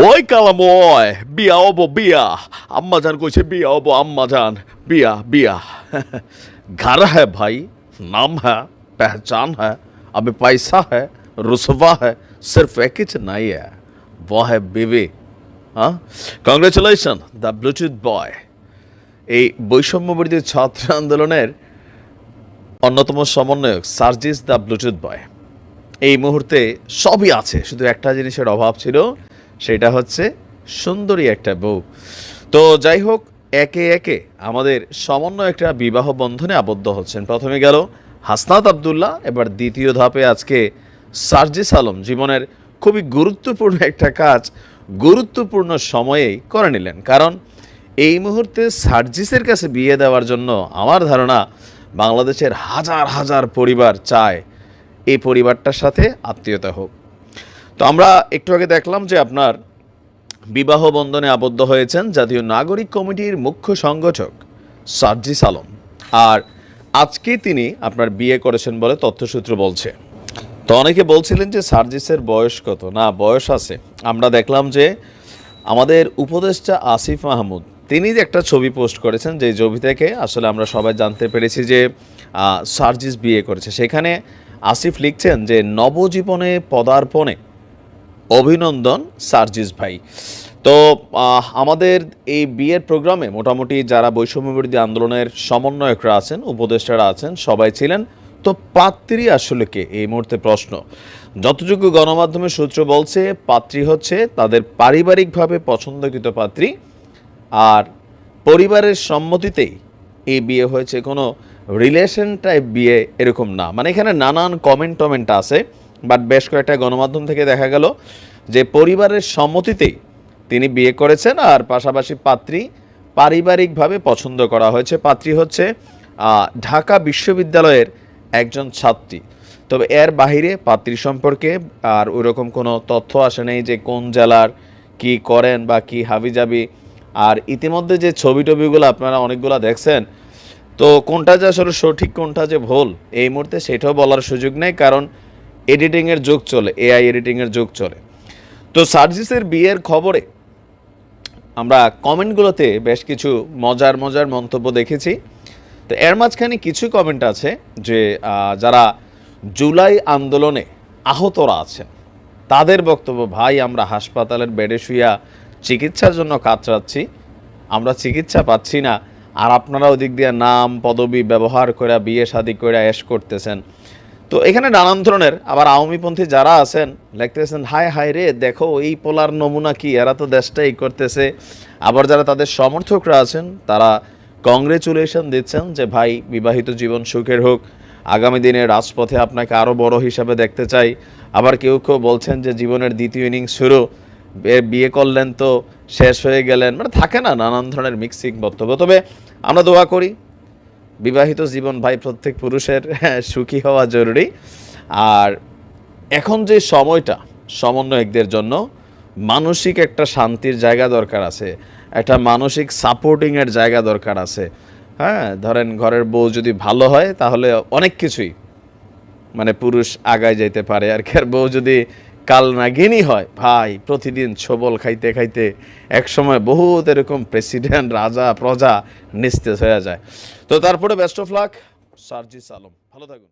ওই কালাম ওই বিয়া হব বিয়া আম্মা জান কইছে বিয়া হব আম্মা জান বিয়া বিয়া घर है भाई नाम है पहचान है अभी पैसा है रुसवा है सिर्फ एक ही नहीं है वो है बीवी हाँ কংগ্রেচুলেশন দ্য ব্লুটুথ বয় এই বৈষম্যবিরোধী ছাত্র আন্দোলনের অন্যতম সমন্বয়ক সার্জিস দ্য ব্লুটুথ বয় এই মুহূর্তে সবই আছে শুধু একটা জিনিসের অভাব ছিল সেটা হচ্ছে সুন্দরী একটা বউ। তো যাই হোক, একে একে আমাদের সমন্বয় একটা বিবাহ বন্ধনে আবদ্ধ হচ্ছেন। প্রথমে গেল হাসনাত আবদুল্লাহ, এবার দ্বিতীয় ধাপে আজকে সার্জিস আলম জীবনের খুবই গুরুত্বপূর্ণ একটা কাজ গুরুত্বপূর্ণ সময়েই করে নিলেন। কারণ এই মুহূর্তে সার্জিসের কাছে বিয়ে দেওয়ার জন্য আমার ধারণা বাংলাদেশের হাজার হাজার পরিবার চায় এই পরিবারটার সাথে আত্মীয়তা হোক। তো আমরা একটু আগে দেখলাম যে আপনার বিবাহ বন্ধনে আবদ্ধ হয়েছেন জাতীয় নাগরিক কমিটির মুখ্য সংগঠক সার্জিস আলম আর আজকে তিনি আপনার বিয়ে করেছেন বলে তথ্যসূত্র বলছে। তো অনেকে বলছিলেন যে সার্জিসের বয়স কত? না, বয়স আছে। আমরা দেখলাম যে আমাদের উপদেষ্টা আসিফ মাহমুদ, তিনি যে একটা ছবি পোস্ট করেছেন, যে ছবি থেকে আসলে আমরা সবাই জানতে পেরেছি যে সার্জিস বিয়ে করেছে। সেখানে আসিফ লিখছেন যে, নবজীবনে পদার্পণে অভিনন্দন, সার্জিস ভাই। তো আমাদের এই বিয়ের প্রোগ্রামে মোটামুটি যারা বৈষম্যবিরোধী আন্দোলনের সমন্বয়করা আছেন, উপদেষ্টারা আছেন, সবাই ছিলেন। তো পাত্রী আসলে কে? এই মুহূর্তে প্রশ্ন। যতটুকু গণমাধ্যমের সূত্র বলছে, পাত্রী হচ্ছে তাদের পারিবারিকভাবে পছন্দকৃত পাত্রী। আর পরিবারের সম্মতিতেই এই বিয়ে হয়েছে। কোনো রিলেশন টাইপ বিয়ে এরকম না। মানে এখানে নানান কমেন্ট টমেন্ট আছে। বাট বেশ কয়েকটা গণমাধ্যম থেকে দেখা গেল যে পরিবারের সম্মতিতেই তিনি বিয়ে করেছেন আর পাশাপাশি পাত্রী পারিবারিকভাবে পছন্দ করা হয়েছে। পাত্রী হচ্ছে ঢাকা বিশ্ববিদ্যালয়ের একজন ছাত্রী। তবে এর বাহিরে পাত্রী সম্পর্কে আর ওইরকম কোনো তথ্য আসে নেই যে কোন জেলার কি করেন বা কি হাবিজাবি। আর ইতিমধ্যে যে ছবি টবিগুলো আপনারা অনেকগুলো দেখছেন, তো কোনটা যে আসলে সঠিক, কোনটা যে ভুল, এই মুহূর্তে সেটাও বলার সুযোগ নেই। কারণ এডিটিংয়ের যুগ চলে এআই এডিটিংয়ের যুগ চলে। তো সার্জিসের বিয়ের খবরে আমরা কমেন্টগুলোতে বেশ কিছু মজার মজার মন্তব্য দেখেছি। তো এর মাঝখানে কিছু কমেন্ট আছে যে যারা জুলাই আন্দোলনে আহতরা আছেন, তাদের বক্তব্য, ভাই, আমরা হাসপাতালের বেডে শুইয়া চিকিৎসার জন্য কাতরাচ্ছি, আমরা চিকিৎসা পাচ্ছি না, আর আপনারা ওদিক দিয়ে নাম, পদবি ব্যবহার করে বিয়ে শাদি করে এস করতেছেন। তো এখানে নানান ধরনের, আবার আওয়ামীপন্থী যারা আছেন, লিখতেছেন, হায় হায় রে, দেখো এই পোলার নমুনা কি, এরা তো দেশটাই করতেছে। আবার যারা তাদের সমর্থকরা আছেন, তারা কংগ্রেচুলেশন দিচ্ছেন যে, ভাই, বিবাহিত জীবন সুখের হোক, আগামী দিনে রাজপথে আপনাকে আরও বড় হিসাবে দেখতে চাই। আবার কেউ কেউ বলছেন যে, জীবনের দ্বিতীয় ইনিংস শুরু বিয়ে করলেন তো, শেষ হয়ে গেলেন। মানে থাকে না নানান ধরনের মিক্সিং বক্তব্য। তবে আমরা দোয়া করি বিবাহিত জীবন ভাই প্রত্যেক পুরুষের হ্যাঁ, সুখী হওয়া জরুরি। আর এখন যে সময়টা সমন্বয়কদের জন্য মানসিক একটা শান্তির জায়গা দরকার আছে একটা মানসিক সাপোর্টিংয়ের জায়গা দরকার আছে। হ্যাঁ ধরেন ঘরের বউ যদি ভালো হয় তাহলে অনেক কিছুই মানে পুরুষ আগায় যেতে পারে। আর কি আর বউ যদি কাল নাগিনী হয়। ভাই, প্রতিদিন ছবল খাইতে খাইতে এক সময় বহুত এরকম প্রেসিডেন্ট, রাজা, প্রজা নিস্তেজ হয়ে যায়। তো তারপরে best of luck Sarjis Alam. ভালো থাকুন।